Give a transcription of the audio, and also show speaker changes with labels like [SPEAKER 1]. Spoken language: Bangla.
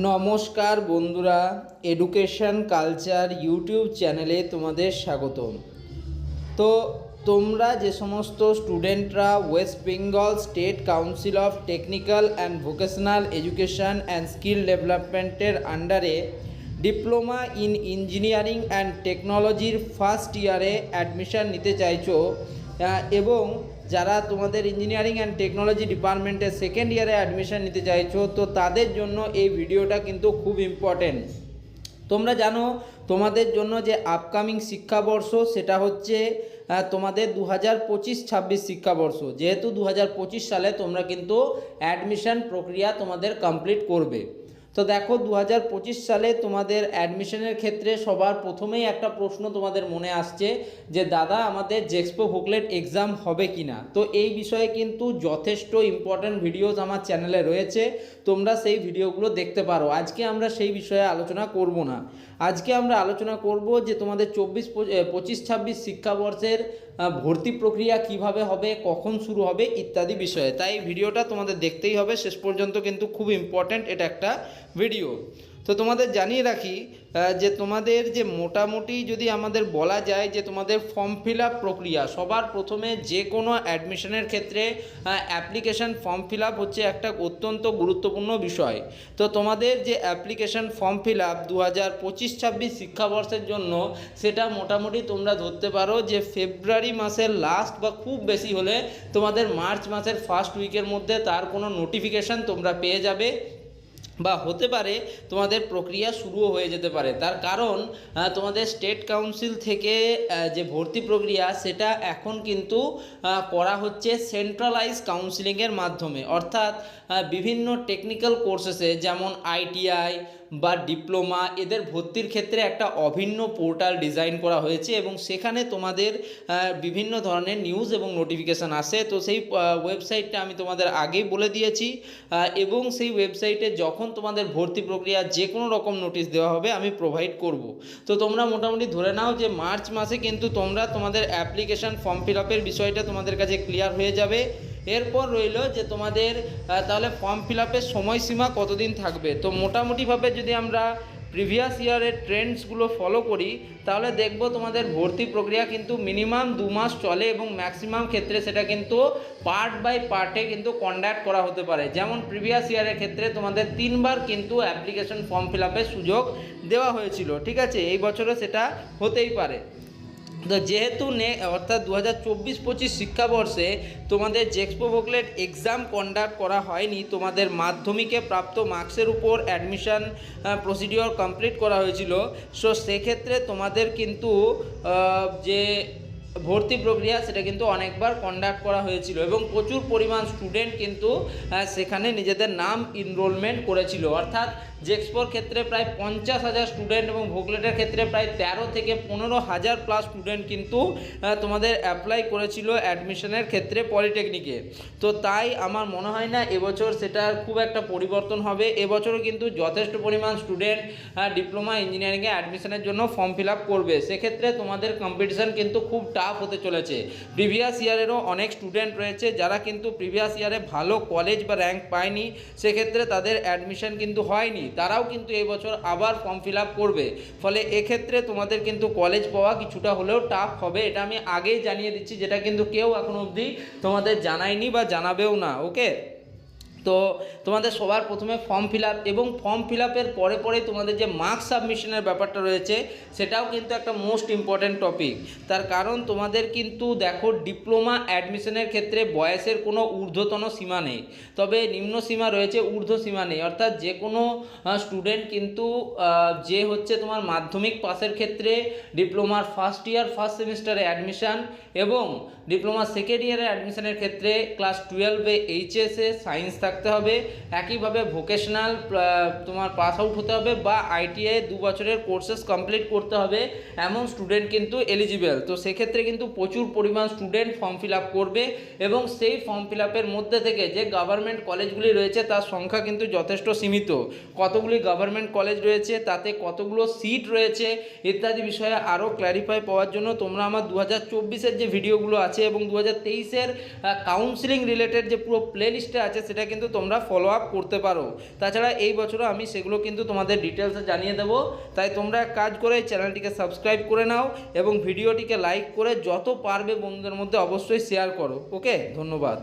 [SPEAKER 1] নমস্কার বন্ধুরা এডুকেশন কালচার ইউটিউব চ্যানেলে তোমাদের স্বাগতম। তো তোমরা যে সমস্ত স্টুডেন্টরা West Bengal state council of technical and vocational education and skill ডেভেলপমেন্টের আন্ডারে ডিপ্লোমা ইন ইঞ্জিনিয়ারিং অ্যান্ড টেকনোলজির ফার্স্ট ইয়ারে অ্যাডমিশন নিতে চাইছো এবং যারা তোমাদের ইঞ্জিনিয়ারিং অ্যান্ড টেকনোলজি ডিপার্টমেন্টে সেকেন্ড ইয়ারে অ্যাডমিশন নিতে চাইছো, তো তাদের জন্য এই ভিডিওটা কিন্তু খুব ইম্পর্টেন্ট তোমরা জানো, তোমাদের জন্য যে আপকামিং শিক্ষাবর্ষ, সেটা হচ্ছে তোমাদের দু হাজার পঁচিশ ছাব্বিশ শিক্ষাবর্ষ। যেহেতু দু হাজার পঁচিশ সালে তোমরা কিন্তু অ্যাডমিশন প্রক্রিয়া তোমাদের কমপ্লিট করবে। তো দেখো দু হাজার পঁচিশ সালে তোমাদের অ্যাডমিশনের ক্ষেত্রে সবার প্রথমেই একটা প্রশ্ন তোমাদের মনে আসছে যে, দাদা, আমাদের জেক্সপো ভোকলেট এক্সাম হবে কি না তো এই বিষয়ে কিন্তু যথেষ্ট ইম্পর্ট্যান্ট ভিডিওস আমার চ্যানেলে রয়েছে। তোমরা সেই ভিডিওগুলো দেখতে পারো। আজকে আমরা সেই বিষয়ে আলোচনা করব না। আজকে আমরা আলোচনা করব যে, তোমাদের চব্বিশ পঁচিশ, ছাব্বিশ শিক্ষাবর্ষের ভর্তি প্রক্রিয়া কীভাবে হবে, কখন শুরু হবে ইত্যাদি বিষয়ে। তাই ভিডিওটা তোমাদের দেখতেই হবে। শেষ পর্যন্ত কিন্তু খুব ইম্পর্ট্যান্ট এটা একটা ভিডিও তো তোমাদের জানিয়ে রাখি যে তোমাদের যে মোটামুটি যদি আমাদের বলা যায় যে তোমাদের ফর্ম ফিল আপ প্রক্রিয়া, সবার প্রথমে যে কোনো অ্যাডমিশনের ক্ষেত্রে অ্যাপ্লিকেশন ফর্ম ফিল আপ হচ্ছে একটা অত্যন্ত গুরুত্বপূর্ণ বিষয়। তো তোমাদের যে অ্যাপ্লিকেশন ফর্ম ফিল আপ দু হাজার পঁচিশ ছাব্বিশ শিক্ষাবর্ষের জন্য, সেটা মোটামুটি তোমরা ধরতে পারো যে ফেব্রুয়ারি মাসের লাস্ট বা খুব বেশি হলে তোমাদের মার্চ মাসের ফার্স্ট উইকের মধ্যে তার কোনো নোটিফিকেশান তোমরা পেয়ে যাবে। বা হতে পারে তোমাদের প্রক্রিয়া শুরুও হয়ে যেতে পারে। তার কারণ তোমাদের স্টেট কাউন্সিল থেকে যে ভর্তি প্রক্রিয়া, সেটা এখন কিন্তু করা হচ্ছে সেন্ট্রালাইজ কাউন্সিলিংয়ের মাধ্যমে। অর্থাৎ বিভিন্ন টেকনিক্যাল কোর্সেসে যেমন আইটিআই বা ডিপ্লোমা এদের ভর্তির ক্ষেত্রে একটা অভিন্ন পোর্টাল ডিজাইন করা হয়েছে এবং সেখানে তোমাদের বিভিন্ন ধরনের নিউজ এবং নোটিফিকেশান আসে। তো সেই ওয়েবসাইটটা আমি তোমাদের আগেই বলে দিয়েছি। এবং সেই ওয়েবসাইটে যখন তোমাদের ভর্তি প্রক্রিয়া যে কোনো রকম নোটিশ দেওয়া হবে, আমি প্রোভাইড করব। তো তোমরা মোটামুটি ধরে নাও যে মার্চ মাসে কিন্তু তোমরা তোমাদের অ্যাপ্লিকেশান ফর্ম ফিল আপের বিষয়টা তোমাদের কাছে ক্লিয়ার হয়ে যাবে। এরপর রইল যে তোমাদের তাহলে ফর্ম ফিল আপের সময়সীমা কতদিন থাকবে? তো মোটামুটিভাবে যদি আমরা প্রিভিয়াস ইয়ারের ট্রেন্ডসগুলো ফলো করি, তাহলে দেখব তোমাদের ভর্তি প্রক্রিয়া কিন্তু মিনিমাম দু মাস চলে এবং ম্যাক্সিমাম ক্ষেত্রে সেটা কিন্তু পার্ট বাই পার্টে কিন্তু কন্ডাক্ট করা হতে পারে। যেমন প্রিভিয়াস ইয়ারের ক্ষেত্রে তোমাদের তিনবার কিন্তু অ্যাপ্লিকেশন ফর্ম ফিল আপের সুযোগ দেওয়া হয়েছিল, ঠিক আছে? এই বছরে সেটা হতেই পারে। তো যেহেতু নে, অর্থাৎ দু হাজার চব্বিশ পঁচিশ শিক্ষাবর্ষে তোমাদের জেক্সপো ভোকলেট এক্সাম কন্ডাক্ট করা হয়নি, তোমাদের মাধ্যমিকে প্রাপ্ত মার্কসের উপর অ্যাডমিশান প্রসিডিওর কমপ্লিট করা হয়েছিল। সো সেক্ষেত্রে তোমাদের কিন্তু যে ভর্তি প্রক্রিয়া সেটা কিন্তু অনেকবার কন্ডাক্ট করা হয়েছিল এবং প্রচুর পরিমাণ স্টুডেন্ট কিন্তু সেখানে নিজেদের নাম ইনরোলমেন্ট করেছিল। অর্থাৎ জেক্সপোর ক্ষেত্রে প্রায় পঞ্চাশ হাজার স্টুডেন্ট এবং ভোগলেটের ক্ষেত্রে প্রায় তেরো থেকে পনেরো হাজার প্লাস স্টুডেন্ট কিন্তু তোমাদের অ্যাপ্লাই করেছিল অ্যাডমিশনের ক্ষেত্রে পলিটেকনিকে তো তাই আমার মনে হয় না এবছর সেটা খুব একটা পরিবর্তন হবে। এবছরও কিন্তু যথেষ্ট পরিমাণ স্টুডেন্ট ডিপ্লোমা ইঞ্জিনিয়ারিংয়ে অ্যাডমিশনের জন্য ফর্ম ফিল আপ করবে। সেক্ষেত্রে তোমাদের কম্পিটিশান কিন্তু খুব টাফ হতে চলেছে। প্রিভিয়াস ইয়ারেরও অনেক স্টুডেন্ট রয়েছে যারা কিন্তু প্রিভিয়াস ইয়ারে ভালো কলেজ বা র্যাঙ্ক পায়নি, সেক্ষেত্রে তাদের অ্যাডমিশন কিন্তু হয়নি। তারাও কিন্তু এই বছর আবার ফর্ম ফিল আপ করবে। ফলে এক্ষেত্রে তোমাদের কিন্তু কলেজ পাওয়া কিছুটা হলেও টাফ হবে, এটা আমি আগেই জানিয়ে দিচ্ছি, যেটা কিন্তু কেউ এখনও অবধি তোমাদের জানায়নি বা জানাবেও না ওকে তো তোমাদের সবার প্রথমে ফর্ম ফিল এবং ফর্ম ফিল পরে পরে তোমাদের যে মার্কস সাবমিশনের ব্যাপারটা রয়েছে, সেটাও কিন্তু একটা মোস্ট ইম্পর্ট্যান্ট টপিক তার কারণ তোমাদের কিন্তু দেখো ডিপ্লোমা অ্যাডমিশনের ক্ষেত্রে বয়সের কোনো ঊর্ধ্বতন সীমা নেই। তবে নিম্ন সীমা রয়েছে, ঊর্ধ্ব সীমা নেই। অর্থাৎ যে কোনো স্টুডেন্ট কিন্তু যে হচ্ছে তোমার মাধ্যমিক পাসের ক্ষেত্রে ডিপ্লোমার ফার্স্ট ইয়ার ফার্স্ট সেমিস্টারে অ্যাডমিশান এবং ডিপ্লোমা সেকেন্ড ইয়ারে অ্যাডমিশনের ক্ষেত্রে ক্লাস টুয়েলভে এইচএসে সায়েন্স থাকতে হবে। একইভাবে ভোকেশনাল তোমার পাস আউট হতে হবে বা আইটিআই দু বছরের কোর্সেস কমপ্লিট করতে হবে। এমন স্টুডেন্ট কিন্তু এলিজিবেল তো সেক্ষেত্রে কিন্তু প্রচুর পরিমাণ স্টুডেন্ট ফর্ম ফিল করবে এবং সেই ফর্ম ফিল মধ্যে থেকে যে গভর্নমেন্ট কলেজগুলি রয়েছে, তার সংখ্যা কিন্তু যথেষ্ট সীমিত। কতগুলি গভর্নমেন্ট কলেজ রয়েছে, তাতে কতগুলো সিট রয়েছে, ইত্যাদি বিষয়ে আরও ক্ল্যারিফাই পাওয়ার জন্য তোমরা আমার দু হাজার যে ভিডিওগুলো আছে এবং দু হাজার তেইশের কাউন্সিলিং রিলেটেড যে পুরো প্লে আছে, সেটা কিন্তু কিন্তু তোমরা ফলো আপ করতে পারো। তাছাড়া এই বছরও আমি সেগুলো কিন্তু তোমাদের ডিটেলসে জানিয়ে দেবো। তাই তোমরা কাজ করে চ্যানেলটিকে সাবস্ক্রাইব করে নাও এবং ভিডিওটিকে লাইক করে যত পারবে বন্ধুদের মধ্যে অবশ্যই শেয়ার করো। ওকে ধন্যবাদ।